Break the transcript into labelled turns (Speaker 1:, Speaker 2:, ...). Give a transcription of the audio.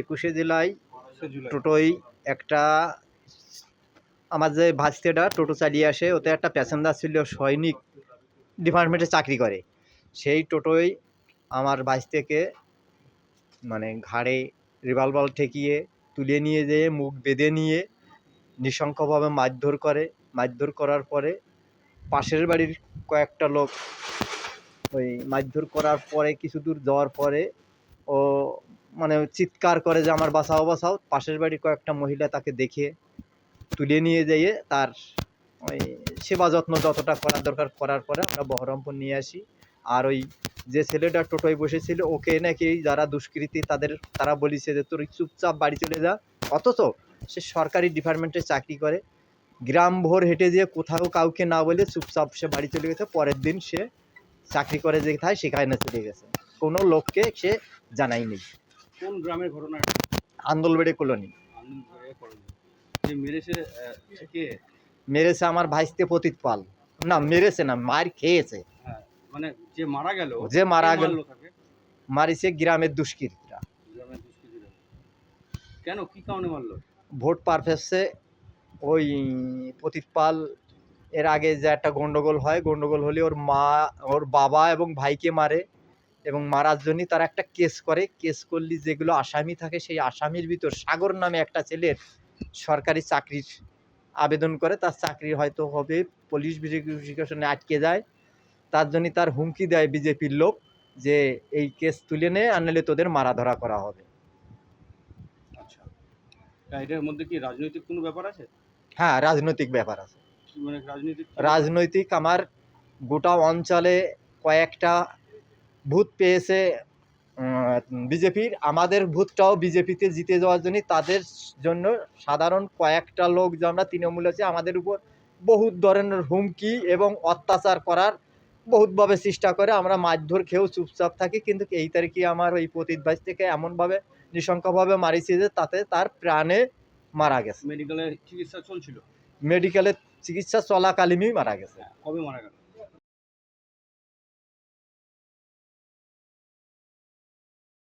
Speaker 1: একুশে
Speaker 2: জুলাই
Speaker 1: টোটোই একটা আমার যে ভাস্তেটা টোটো চালিয়ে আসে ওতে একটা প্যাসেঞ্জার ছিল সৈনিক ডিপার্টমেন্টে চাকরি করে। সেই টোটোই আমার বাইশ থেকে মানে ঘাড়ে রিভলভার ঠেকিয়ে তুলে নিয়ে যেয়ে মুখ বেঁধে নিয়ে নিঃসংখ্যভাবে মারধর করে। মারধর করার পরে পাশের বাড়ির কয়েকটা লোক ওই মারধর করার পরে কিছু দূর যাওয়ার পরে ও মানে চিৎকার করে যে আমার বাঁচাও বাঁচাও। পাশের বাড়ির কয়েকটা মহিলা তাকে দেখে তুলে নিয়ে যেয়ে তার ওই সেবা যত্ন যতটা করার দরকার করার পরে আমরা বহরমপুর নিয়ে আসি। আর ওই যে ছেলেটা টোটোয় বসেছিল, ওকে নাকি যারা দুষ্কৃতী তাদের, তারা বলিছে যে, তোর চুপচাপ বাড়ি চলে যা। অথচ সে সরকারি ডিপার্টমেন্টে চাকরি করে। গ্রাম ভোর হেঁটে যেয়ে কোথাও কাউকে না বলে চুপচাপ সে বাড়ি চলে গেছে। পরের দিন সে চাকরি করে যেথায় সেখানে চলে গেছে। কোনো লোককে সে জানায়নি।
Speaker 2: কোন গ্রামের ঘটনা?
Speaker 1: আন্দোলবেড়ে কলোনি।
Speaker 2: যে মেরেছে কে?
Speaker 1: মেরেছে আমার ভাইস্তে পতিত পাল। না মেরেছে না মার খেয়েছে।
Speaker 2: হ্যাঁ মানে যে মারা গেল
Speaker 1: যে মারা গেল মারিছে গ্রামের দুষ্কৃতীরা।
Speaker 2: কেন কি কারণে মারলো?
Speaker 1: ভোট পারফেসে ওই পতিত পাল এর আগে যে একটা গন্ডগোল হয় গন্ডগোল হলে ওর মা ওর বাবা এবং ভাইকে মারে। এবং মারার জন্যই তারা একটা কেস করে। কেস করলে যেগুলো আসামি থাকে সেই আসামির ভিতর সাগর নামে একটা ছেলের সরকারি চাকরির আবেদন করে। তার চাকরি হয়তো হবে পুলিশ ভেরিফিকেশনে আটকে যায়। তার জন্য তার হুমকি দেয় বিজেপির লোক যে এই কেস তুলে নে আনলে তোদের মারা ধরা করা হবে।
Speaker 2: আচ্ছা। এটার মধ্যে কি রাজনৈতিক কোনো ব্যাপার আছে?
Speaker 1: হ্যাঁ রাজনৈতিক ব্যাপার আছে।
Speaker 2: মানে রাজনৈতিক
Speaker 1: রাজনৈতিক আমার গোটা অঞ্চলে কয়েকটা ভূত পেয়েছে বিজেপির। আমাদের ভূতটাও বিজেপিতে জিতে যাওয়ার জন্য তাদের জন্য সাধারণ কয়েকটা লোক যে আমরা তৃণমূল আছে আমাদের উপর বহুত ধরনের হুমকি এবং অত্যাচার করার বহুতভাবে চেষ্টা করে। আমরা মারধর খেয়েও চুপচাপ থাকি কিন্তু এই তারিখে আমার ওই প্রতিদ্বাস থেকে এমনভাবে নৃশংসভাবে মারিছে যে তাতে তার প্রাণে মারা গেছে।
Speaker 2: মেডিকেলে চিকিৎসা চলছিল?
Speaker 1: মেডিকেলের চিকিৎসা চলাকালীনই মারা গেছে।
Speaker 2: কবে মারা গেল?